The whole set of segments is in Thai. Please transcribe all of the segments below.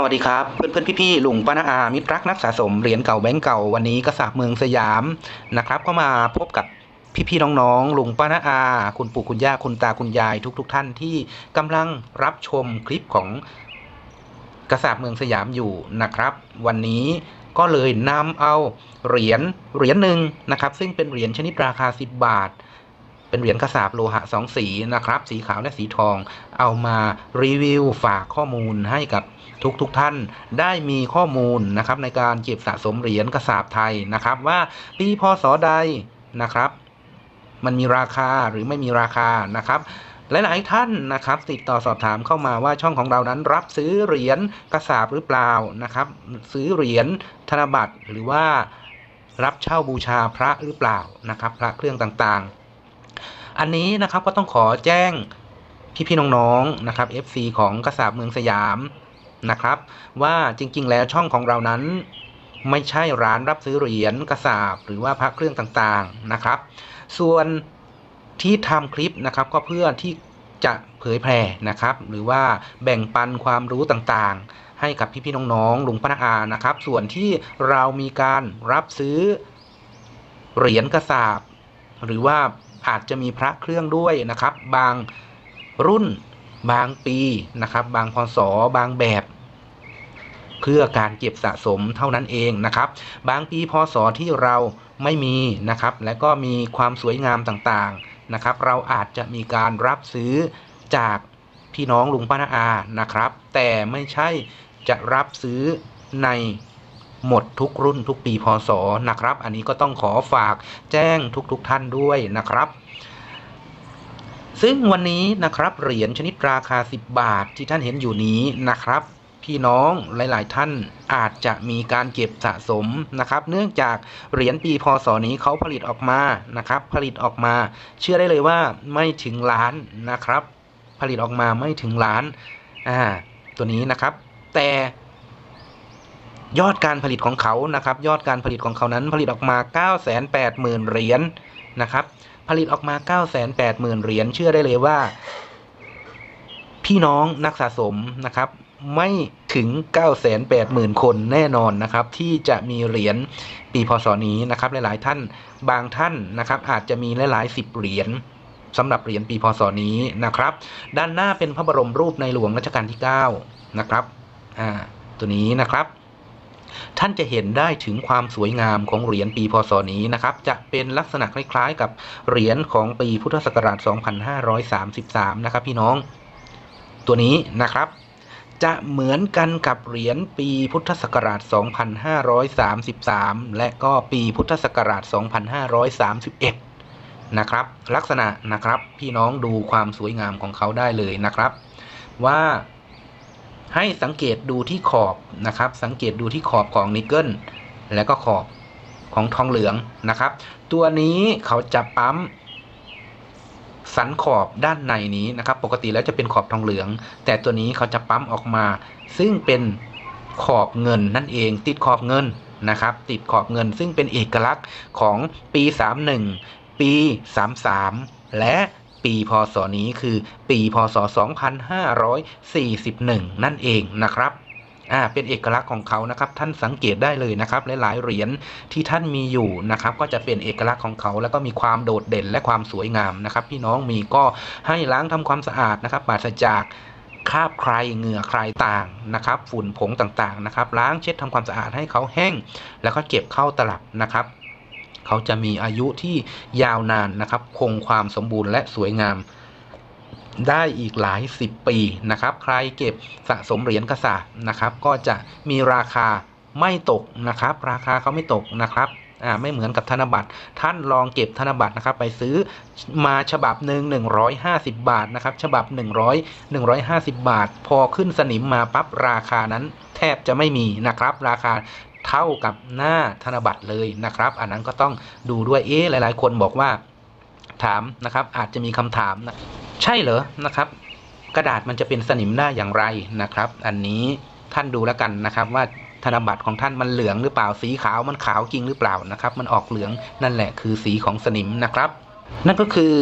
สวัสดีครับ เพื่อนเพื่อนพี่พี่ๆลุงป้านาอามิตรรักนักสะสมเหรียญเก่าแบงก์เก่าวันนี้กระสาบเมืองสยามนะครับ ก็มาพบกับพี่พี่ๆน้องๆลุงป้านาอา คุณปู่คุณย่าคุณตาคุณยายทุกๆท่านที่กำลังรับชมคลิปของกระสาบเมืองสยามอยู่นะครับ วันนี้ก็เลยนำเอาเหรียญเหรียญหนึ่งนะครับ ซึ่งเป็นเหรียญชนิดราคา 10 บาท เป็นเหรียญกระสาบโลหะสองสีนะครับ สีขาวและสีทอง เอามารีวิวฝากข้อมูลให้กับทุกทุกท่านได้มีข้อมูลนะครับในการเก็บสะสมเหรียญกระสาบไทยนะครับ ว่าปีพศใดนะครับ มันมีราคาหรือไม่มีราคานะครับหลายๆท่านนะครับติดต่อสอบถามเข้ามาว่าช่องของเรานั้นรับซื้อเหรียญกระสาบหรือเปล่านะครับ ซื้อเหรียญธนบัตรหรือว่ารับเช่าบูชาพระหรือเปล่านะครับ พระเครื่องต่างๆ อันนี้นะครับก็ต้องขอแจ้งพี่ๆน้องๆนะครับ FC ของกระสาบเมืองสยามนะครับ ว่าจริงๆ แล้วช่องของเรานั้น ไม่ใช่ร้านรับซื้อเหรียญกระสาบหรือว่าพระเครื่องต่างๆนะครับ ส่วนที่ทำคลิปนะครับก็เพื่อที่จะเผยแพร่นะครับ หรือว่าแบ่งปันความรู้ต่างๆ ให้กับพี่ๆน้องๆหลุงป้านาอานะครับ ส่วนที่เรามีการรับซื้อเหรียญกระสาบหรือว่า อาจจะมีพระเครื่องด้วยนะครับ บางรุ่นบางปีนะครับ บางพศบางแบบ เพื่อการเก็บสะสมเท่านั้นเองนะครับ บางปีพศที่เราไม่มีนะครับ และก็มีความสวยงามต่างๆนะครับ เราอาจจะมีการรับซื้อจากพี่น้องลุงป้านาอานะครับ แต่ไม่ใช่จะรับซื้อใน หมดทุกรุ่นทุกปีพศนะครับ อันนี้ก็ต้องขอฝากแจ้งทุกๆทท่านด้วยนะครับซึ่งวันนี้นะครับเหรียญชนิดราคา 10 บาทที่ท่านเห็นอยู่นี้นะครับ พี่น้องหลาย ๆ ท่านอาจจะมีการเก็บสะสมนะครับ เนื่องจากเหรียญปีพศนี้เขาผลิตออกมานะครับ ผลิตออกมา เชื่อได้เลยว่าไม่ถึงล้านนะครับ ผลิตออกมาไม่ถึงล้านอ่าตัวนี้นะครับ แต่ ยอดการผลิตของเขานะครับ ยอดการผลิตของเขานั้นผลิตออกมา 980,000 เหรียญนะครับ ผลิตออกมา 980,000 เหรียญเชื่อได้เลยว่า พี่น้องนักสะสมนะครับไม่ถึง 980,000 คนแน่นอนนะครับ ที่จะมีเหรียญปีพศนี้นะครับ หลาย ๆ ท่านบางท่านนะครับ อาจจะมีหลายๆสิบเหรียญสำหรับเหรียญปีพศนี้นะครับ ด้านหน้าเป็นพระบรมรูปในหลวงรัชกาลที่ 9 นะครับอ่าตัวนี้นะครับ ท่านจะเห็นได้ถึงความสวยงามของเหรียญปีพศนี้นะครับ จะเป็นลักษณะคล้ายๆ กับเหรียญของปีพุทธศักราช 2533 นะครับพี่น้อง ตัวนี้นะครับจะเหมือนกันกับเหรียญปีพุทธศักราช 2533 และก็ปีพุทธศักราช 2531 นะครับ ลักษณะนะครับพี่น้องดูความสวยงามของเขาได้เลยนะครับ ว่า ให้สังเกตดูที่ขอบนะครับ สังเกตดูที่ขอบของนิกเกิลและก็ขอบของทองเหลืองนะครับ ตัวนี้เขาจะปั๊มสันขอบด้านในนี้นะครับ ปกติแล้วจะเป็นขอบทองเหลือง แต่ตัวนี้เขาจะปั๊มออกมา ซึ่งเป็นขอบเงินนั่นเอง ติดขอบเงินนะครับ ติดขอบเงินซึ่งเป็นเอกลักษณ์ของปี 31 ปี 33 และ ปีพศนี้คือปีพศ 2541 นั่นเองนะครับอ่าเป็นเอกลักษณ์ของเขานะครับท่านสังเกตได้เลยนะครับหลายๆเหรียญที่ท่านมีอยู่นะครับก็จะเป็นเอกลักษณ์ของเขา แล้วก็มีความโดดเด่นและความสวยงามนะครับ พี่น้องมีก็ให้ล้างทำความสะอาดนะครับปราศจากคราบใครเหงื่อใครต่างนะครับ ฝุ่นผงต่างๆนะครับ ล้างเช็ดทำความสะอาดให้เขาแห้ง แล้วก็เก็บเข้าตลับนะครับ เขาจะมีอายุที่ยาวนานนะครับ คงความสมบูรณ์และสวยงามได้อีกหลายสิบปีนะครับ ใครเก็บสะสมเหรียญกระสาบนะครับ ก็จะมีราคาไม่ตกนะครับ ราคาเขาไม่ตกนะครับอ่าไม่เหมือนกับธนบัตร ท่านลองเก็บธนบัตรนะครับ ไปซื้อมาฉบับหนึ่ง150 บาทนะครับ ฉบับ 100 150 บาท พอขึ้นสนิมมาปั๊บราคานั้นแทบจะไม่มีนะครับ ราคา เท่ากับหน้าธนบัตรเลยนะครับ อันนั้นก็ต้องดูด้วยเอ๊ะหลาย ๆ คนบอกว่าถามนะครับ อาจจะมีคำถามนะใช่เหรอนะครับ กระดาษมันจะเป็นสนิมหน้าอย่างไรนะครับ อันนี้ท่านดูแล้วกันนะครับ ว่าธนบัตรของท่านมันเหลืองหรือเปล่าสีขาวมันขาวจริงหรือเปล่านะครับ มันออกเหลืองนั่นแหละคือสีของสนิมนะครับ นั่นก็คือ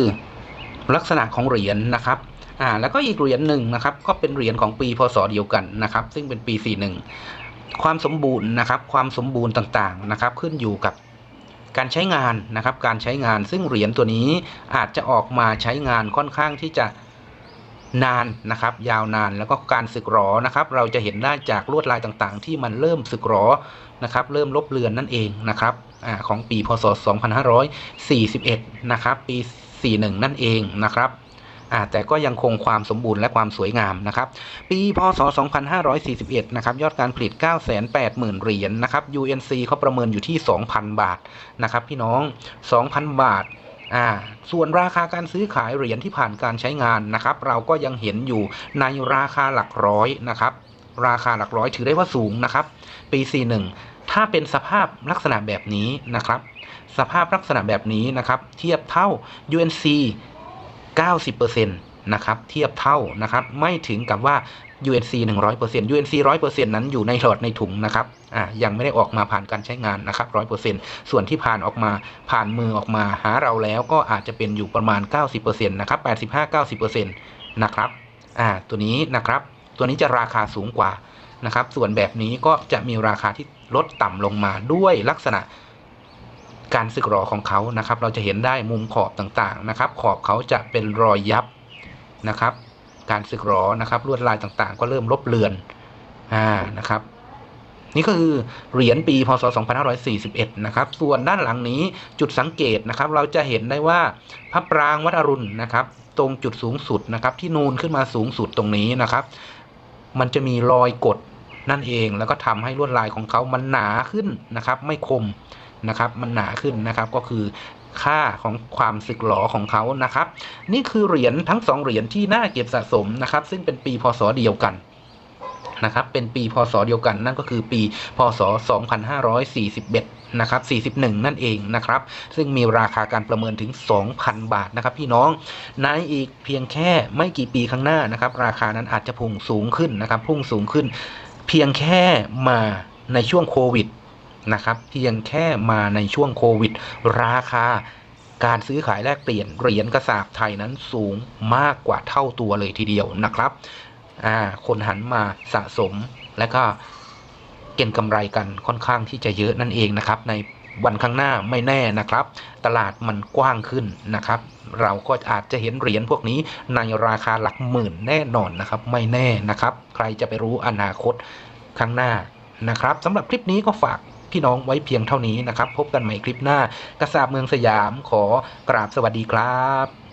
ลักษณะของเหรียญนะครับอ่าแล้วก็อีกเหรียญหนึ่งนะครับ ก็เป็นเหรียญของปีพศเดียวกันนะครับ ซึ่งเป็นปี 41 ความสมบูรณ์นะครับ ความสมบูรณ์ต่างๆนะครับ ขึ้นอยู่กับการใช้งานนะครับ การใช้งานซึ่งเหรียญตัวนี้อาจจะออกมาใช้งานค่อนข้างที่จะนานนะครับ ยาวนานแล้วก็การสึกหรอนะครับ เราจะเห็นได้จากลวดลายต่างๆ ที่มันเริ่มสึกหรอนะครับ เริ่มลบเลือนนั่นเองนะครับอของปีพศ 2541 นะครับ ปี 41 นั่นเองนะครับ แต่ก็ยังคงความสมบูรณ์และความสวยงามนะครับปีพศ 2541 นะครับยอดการผลิต 980,000 เหรียญนะครับ UNC เขาประเมินอยู่ที่ 2,000 บาทนะครับพี่น้อง 2,000 บาทอ่าส่วนราคาการซื้อขายเหรียญที่ผ่านการใช้งานนะครับ เราก็ยังเห็นอยู่ในราคาหลักร้อยนะครับ ราคาหลักร้อยถือได้ว่าสูงนะครับ ปี 41 ถ้าเป็นสภาพลักษณะแบบนี้นะครับ สภาพลักษณะแบบนี้นะครับ เทียบเท่า UNC 90%นะครับเทียบเท่านะครับไม่ถึงกับว่า UNC 100% UNC 100%นั้นอยู่ในหลอดในถุงนะครับอ่ายังไม่ได้ออกมาผ่านการใช้งานนะครับ 100%ส่วนที่ผ่านออกมาผ่านมือออกมาหาเราแล้วก็อาจจะเป็นอยู่ประมาณ 90%นะครับ85-90%นะครับอ่าตัวนี้นะครับ ตัวนี้จะราคาสูงกว่านะครับ ส่วนแบบนี้ก็จะมีราคาที่ลดต่ำลงมาด้วยลักษณะ การสึกหรอของเขานะครับ เราจะเห็นได้มุมขอบต่างๆนะครับ ขอบเขาจะเป็นรอยยับนะครับ การสึกหรอนะครับลวดลายต่างๆ ก็เริ่มลบเลือนอ่านะครับ นี่ก็คือเหรียญปีพศ 2541 นะครับ ส่วนด้านหลังนี้จุดสังเกตนะครับ เราจะเห็นได้ว่าพระปรางวัดอรุณนะครับ ตรงจุดสูงสุดนะครับ ที่นูนขึ้นมาสูงสุดตรงนี้นะครับ มันจะมีรอยกดนั่นเองแล้วก็ทำให้ลวดลายของเขามันหนาขึ้นนะครับ ไม่คม นะครับ มันหนาขึ้นนะครับก็คือค่าของความสึกหรอของเขานะครับ นี่คือเหรียญทั้งสองเหรียญที่น่าเก็บสะสมนะครับ ซึ่งเป็นปีพศเดียวกันนะครับ เป็นปีพศเดียวกันนั่นก็คือปีพศ 2541 นะครับ 41 นั่นเองนะครับ ซึ่งมีราคาการประเมินถึง 2,000 บาทนะครับ พี่น้อง ในอีกเพียงแค่ไม่กี่ปีข้างหน้านะครับ ราคานั้นอาจจะพุ่งสูงขึ้นนะครับ พุ่งสูงขึ้น เพียงแค่มาในช่วงโควิด นะครับเพียงแค่มาในช่วงโควิด ราคาการซื้อขายแลกเปลี่ยนเหรียญกระสาบไทยนั้นสูงมากกว่าเท่าตัวเลยทีเดียวนะครับคนหันมาสะสมและก็เก็งกำไรกันค่อนข้างที่จะเยอะนั่นเองนะครับ ในวันข้างหน้าไม่แน่นะครับ ตลาดมันกว้างขึ้นนะครับ เราก็อาจจะเห็นเหรียญพวกนี้ในราคาหลักหมื่นแน่นอนนะครับ ไม่แน่นะครับ ใครจะไปรู้อนาคตข้างหน้านะครับสำหรับคลิปนี้ก็ฝาก พี่น้องไว้เพียงเท่านี้นะครับ พบกันใหม่คลิปหน้ากระสาบเมืองสยามขอกราบสวัสดีครับ